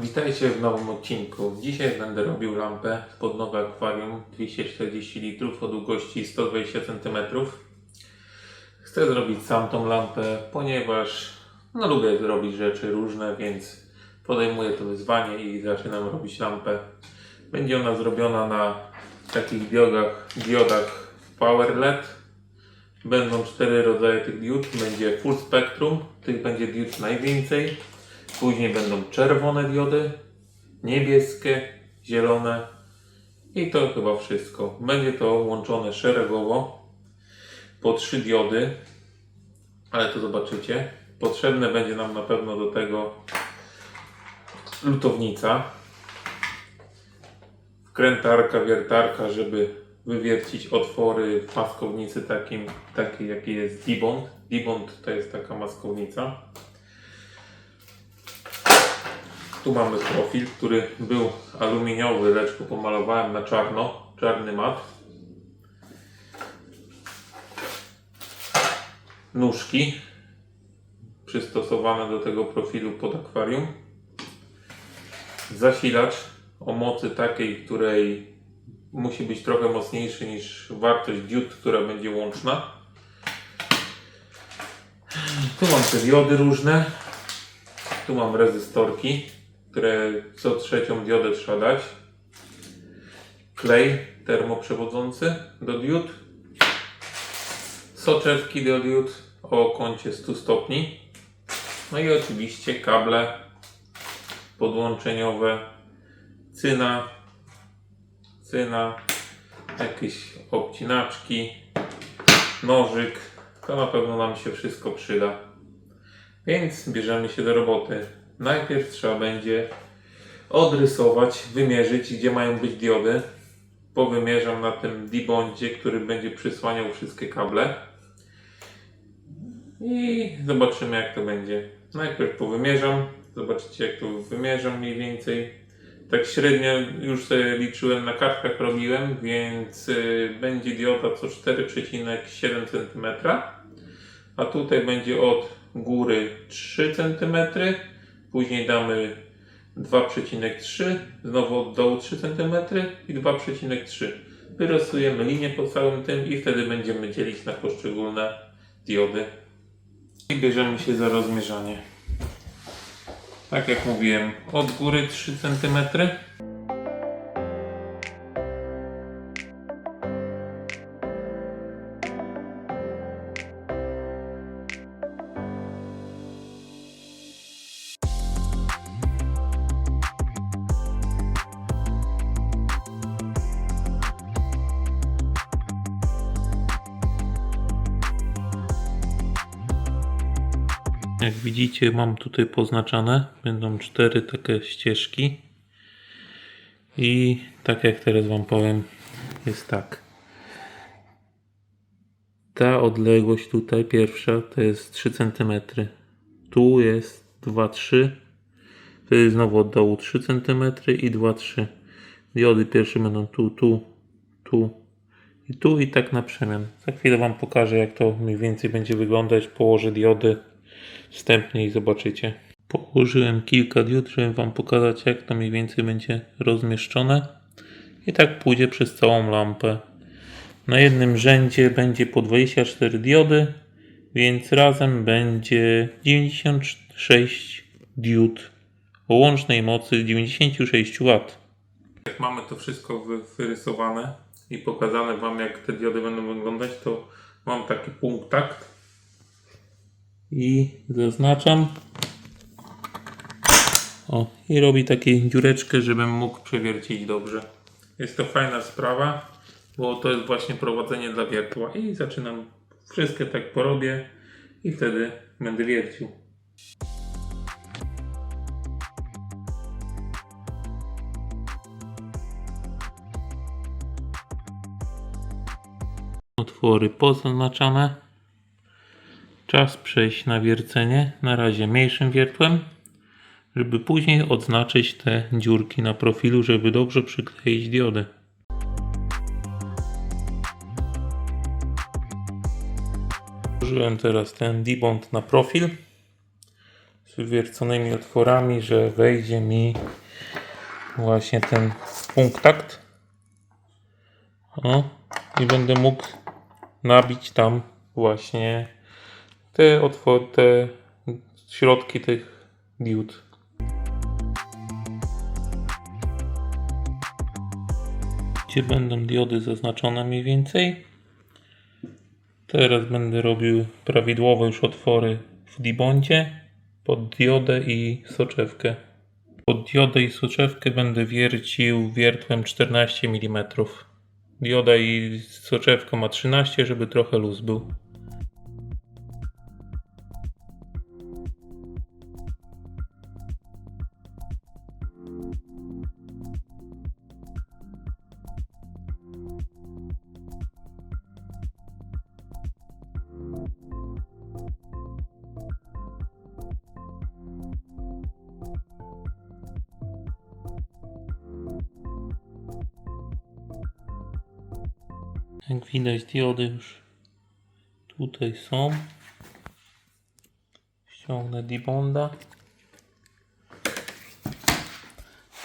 Witajcie w nowym odcinku. Dzisiaj będę robił lampę pod nowe akwarium 240 litrów o długości 120 cm. Chcę zrobić sam tą lampę, ponieważ no, lubię robić rzeczy różne, więc podejmuję to wyzwanie i zaczynam robić lampę. Będzie ona zrobiona na takich diodach, diodach Power LED. Będą cztery rodzaje tych diod. Będzie full spectrum, tych będzie diod najwięcej. Później będą czerwone diody, niebieskie, zielone i to chyba wszystko. Będzie to łączone szeregowo po trzy diody, ale to zobaczycie. Potrzebne będzie nam na pewno do tego lutownica, wkrętarka, wiertarka, żeby wywiercić otwory w maskownicy takim, takiej jaki jest Dibond. Dibond to jest taka maskownica. Tu mamy profil, który był aluminiowy, lecz go pomalowałem na czarno, czarny mat. Nóżki przystosowane do tego profilu pod akwarium. Zasilacz o mocy takiej, której musi być trochę mocniejszy niż wartość diod, która będzie łączna. Tu mam te diody różne. Tu mam rezystorki, które co trzecią diodę trzeba dać. Klej termoprzewodzący do diod. Soczewki do diod o kącie 100 stopni. No i oczywiście kable podłączeniowe, cyna, cyna, jakieś obcinaczki, nożyk. To na pewno nam się wszystko przyda. Więc bierzemy się do roboty. Najpierw trzeba będzie odrysować, wymierzyć, gdzie mają być diody. Powymierzam na tym dibondzie, który będzie przysłaniał wszystkie kable. I zobaczymy jak to będzie. Najpierw powymierzam. Zobaczycie jak to wymierzam mniej więcej. Tak średnio już sobie liczyłem na kartkach robiłem, więc y, będzie dioda co 4,7 cm. A tutaj będzie od góry 3 cm, później damy 2,3, znowu od dołu 3 cm i 2,3. Wyrysujemy linię po całym tym i wtedy będziemy dzielić na poszczególne diody. I bierzemy się za rozmierzanie. Tak jak mówiłem, od góry 3 cm. Jak widzicie, mam tutaj poznaczone. Będą cztery takie ścieżki. I tak jak teraz Wam powiem, jest tak. Ta odległość tutaj, pierwsza, to jest 3 cm. Tu jest 2-3. Wtedy znowu od dołu 3 cm i 2-3. Diody pierwsze będą tu, tu, tu i tu i tak na przemian. Za chwilę Wam pokażę, jak to mniej więcej będzie wyglądać. Położę diody wstępnie i zobaczycie. Położyłem kilka diod, żeby Wam pokazać jak to mniej więcej będzie rozmieszczone. I tak pójdzie przez całą lampę. Na jednym rzędzie będzie po 24 diody, więc razem będzie 96 diod o łącznej mocy 96 W. Jak mamy to wszystko wy- wyrysowane i pokazane Wam jak te diody będą wyglądać, to mam taki punkt takt i zaznaczam. O, i robi taką dziureczkę, żebym mógł przewiercić dobrze. Jest to fajna sprawa, bo to jest właśnie prowadzenie dla wiertła. I zaczynam, wszystkie tak porobię i wtedy będę wiercił. Otwory pozaznaczane. Czas przejść na wiercenie, na razie mniejszym wiertłem, żeby później odznaczyć te dziurki na profilu, żeby dobrze przykleić diody. Użyłem teraz ten debond na profil. wywierconymi otworami, że wejdzie mi właśnie ten punktakt. O, i będę mógł nabić tam właśnie te te środki tych diod. Gdzie będą diody zaznaczone mniej więcej? Teraz będę robił prawidłowe już otwory w dibondzie pod diodę i soczewkę. Pod diodę i soczewkę będę wiercił wiertłem 14 mm. Dioda i soczewka ma 13, żeby trochę luz był. Jak widać diody już tutaj są. Ściągnę dibonda.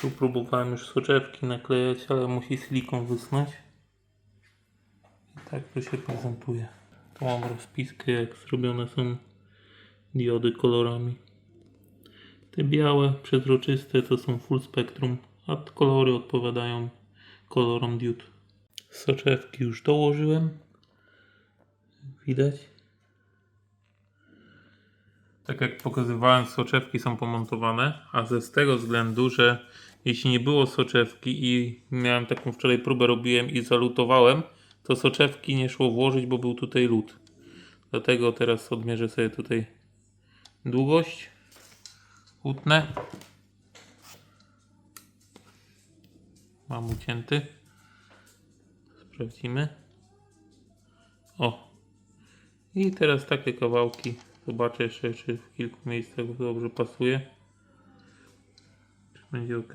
Tu próbowałem już soczewki naklejać, ale musi silikon wysnąć. I tak to się prezentuje. Tu mam rozpiskę jak zrobione są diody kolorami. Te białe, przezroczyste to są full spectrum, a kolory odpowiadają kolorom diod. Soczewki już dołożyłem. Widać. Tak jak pokazywałem, soczewki są pomontowane, a ze z tego względu, że jeśli nie było soczewki i miałem taką wczoraj próbę robiłem i zalutowałem, to soczewki nie szło włożyć, bo był tutaj lód. Dlatego teraz odmierzę sobie tutaj długość. Utnę. Mam ucięty. Sprawdzimy. O. I teraz takie kawałki. Zobaczę jeszcze, czy w kilku miejscach dobrze pasuje. Czy będzie ok.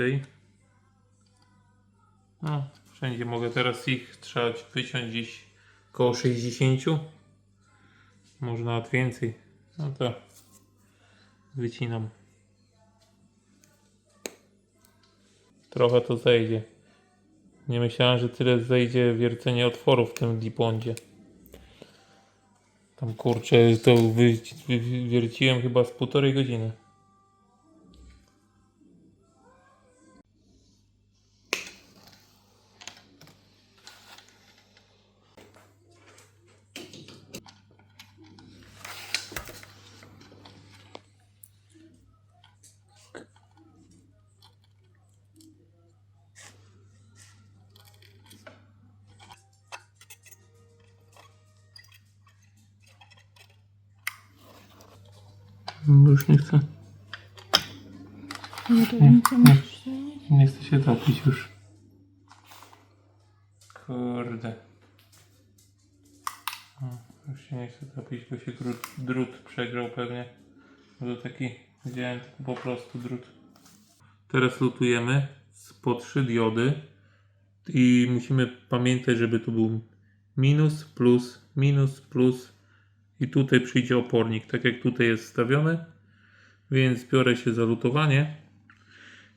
No, wszędzie mogę teraz ich trzeba wyciąć gdzieś koło 60. Może nawet więcej. No to wycinam. Trochę to zejdzie. Nie myślałem, że tyle zejdzie wiercenie otworów w tym dipondzie. Tam kurczę, to wy, wy, wierciłem chyba z półtorej godziny. No Już nie chcę. No to zająć. Nie chcę się topić już. Kurde. O, już się nie chcę topić, bo się drut, drut przegrał pewnie. To taki, widziałem po prostu drut. Teraz lutujemy po trzy diody i musimy pamiętać, żeby tu był minus, plus, minus, plus i tutaj przyjdzie opornik, tak jak tutaj jest wstawiony. Więc biorę się za lutowanie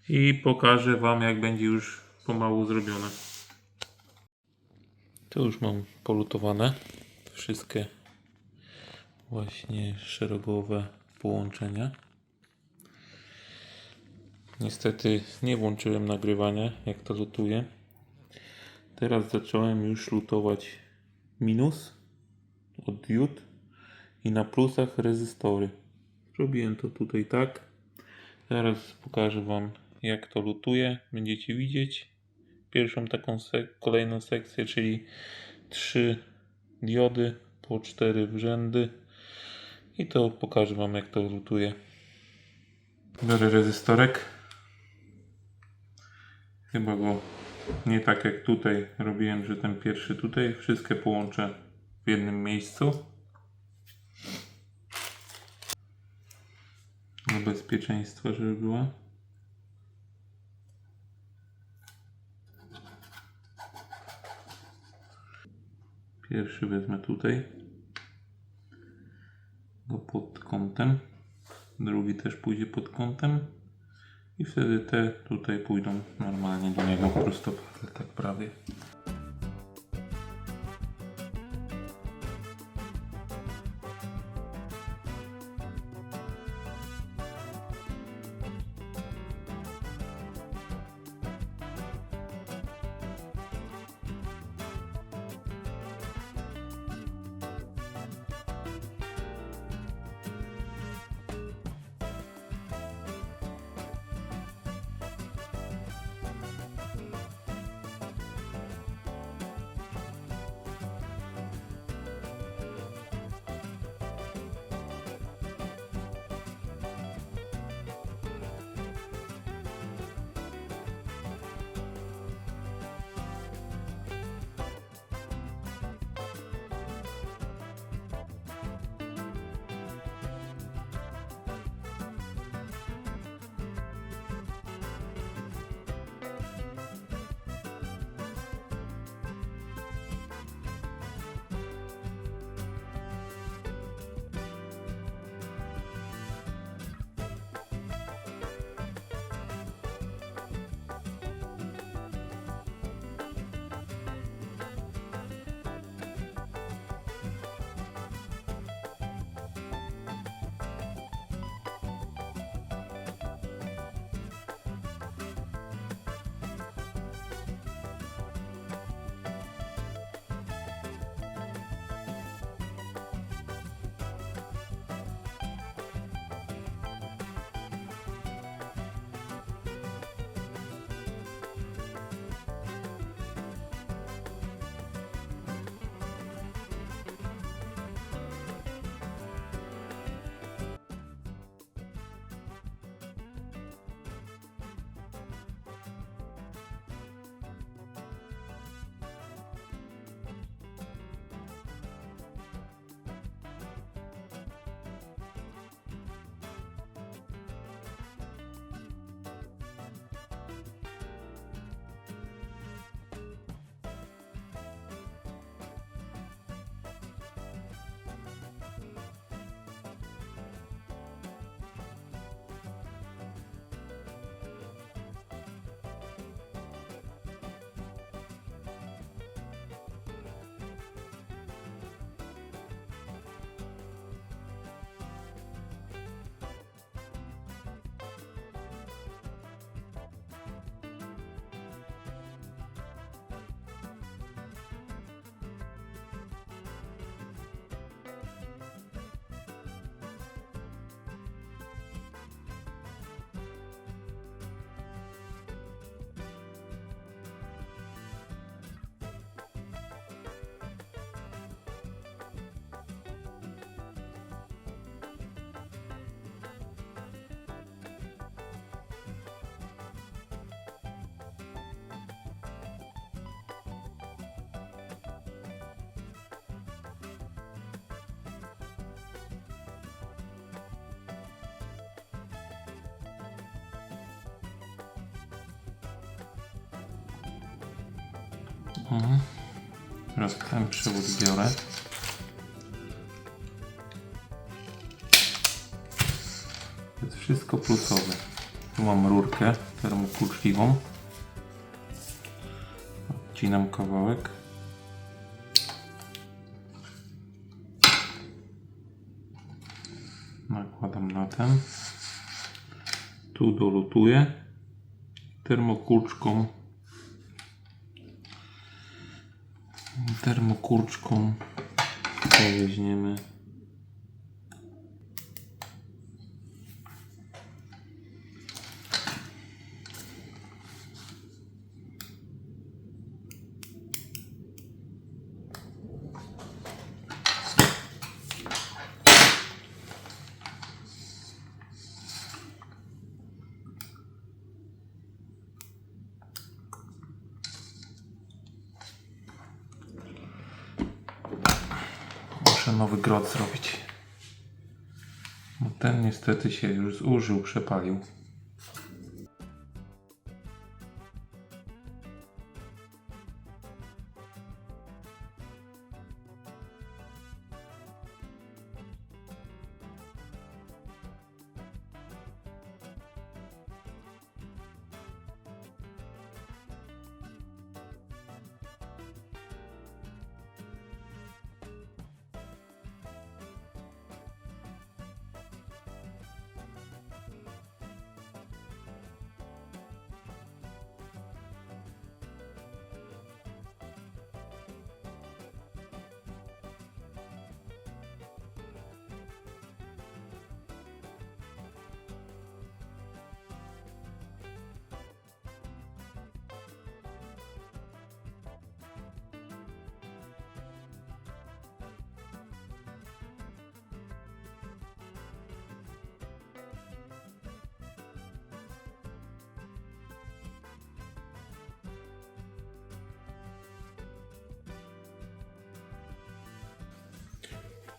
i pokażę Wam, jak będzie już pomału zrobione. To już mam polutowane wszystkie właśnie szeregowe połączenia. Niestety nie włączyłem nagrywania, jak to lutuje. Teraz zacząłem już lutować minus od diod i na plusach rezystory. Robiłem to tutaj tak. Zaraz pokażę Wam jak to lutuje. Będziecie widzieć pierwszą taką sek- kolejną sekcję, czyli trzy diody po cztery rzędy i to pokażę Wam jak to lutuje. Biorę rezystorek. Chyba go nie tak jak tutaj robiłem, że ten pierwszy tutaj wszystkie połączę w jednym miejscu. Dla bezpieczeństwa, żeby była. Pierwszy wezmę tutaj. Go pod kątem. drugi też pójdzie pod kątem i wtedy te tutaj pójdą normalnie do niego prostopadle, tak prawie. Mhm. Ten przewód biorę. To jest wszystko plusowe. Tu mam rurkę termokurczliwą. Odcinam kawałek. Nakładam na ten. Tu dolutuję termokurczką termokurczką to weźmiemy grot zrobić. Ten niestety się już zużył, przepalił.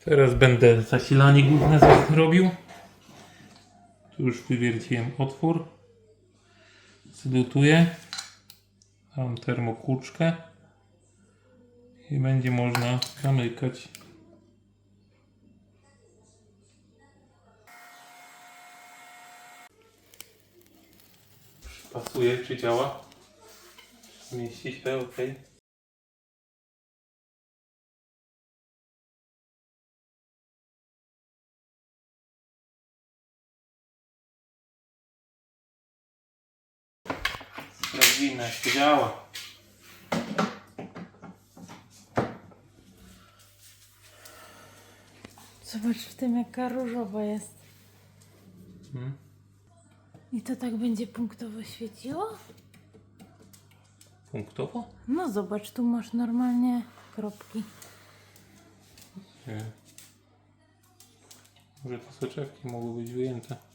Teraz będę zasilanie główne z- robił. Tu już wywierciłem otwór. Zlutuję. Mam termokłuczkę. I będzie można zamykać. Pasuje, czy działa? Mieści się, ok. Sprawdzimy, jak to działa. Zobacz w tym jaka różowa jest. Hmm? I to tak będzie punktowo świeciło? Punktowo? No zobacz, tu masz normalnie kropki. Nie. Może te soczewki mogły być wyjęte.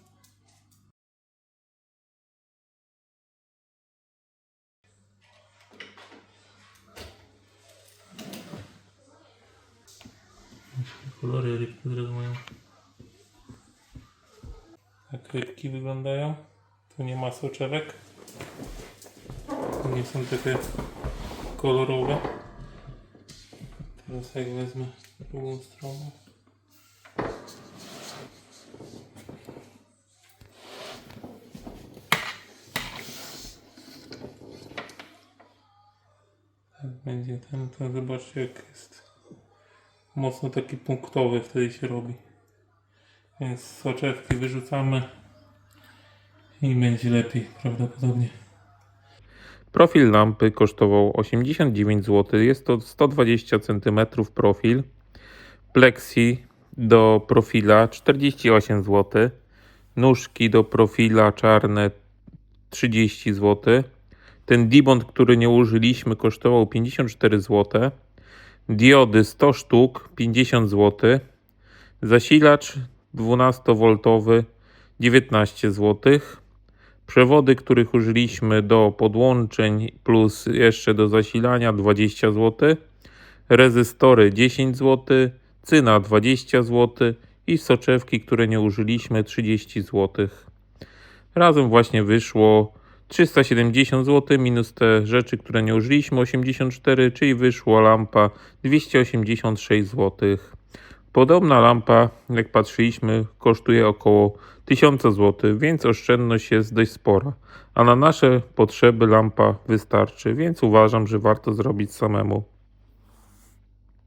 Kolory rybki teraz mają. Jak rybki wyglądają? Tu nie ma soczewek. Nie są takie kolorowe. Teraz jak wezmę drugą stronę. Tak będzie ten, to zobaczcie jak jest mocno taki punktowy wtedy się robi. Więc soczewki wyrzucamy i będzie lepiej prawdopodobnie. Profil lampy kosztował 89 zł. Jest to 120 cm profil. Plexi do profila 48 zł. Nóżki do profila czarne 30 zł. Ten dibond, który nie użyliśmy, kosztował 54 zł. Diody 100 sztuk 50 zł. Zasilacz 12V 19 zł. Przewody, których użyliśmy do podłączeń plus jeszcze do zasilania 20 zł. Rezystory 10 zł. Cyna 20 zł. I soczewki, które nie użyliśmy 30 zł. Razem właśnie wyszło 370 zł minus te rzeczy, które nie użyliśmy 84, czyli wyszła lampa 286 zł. Podobna lampa, jak patrzyliśmy, kosztuje około 1000 zł, więc oszczędność jest dość spora. A na nasze potrzeby lampa wystarczy, więc uważam, że warto zrobić samemu.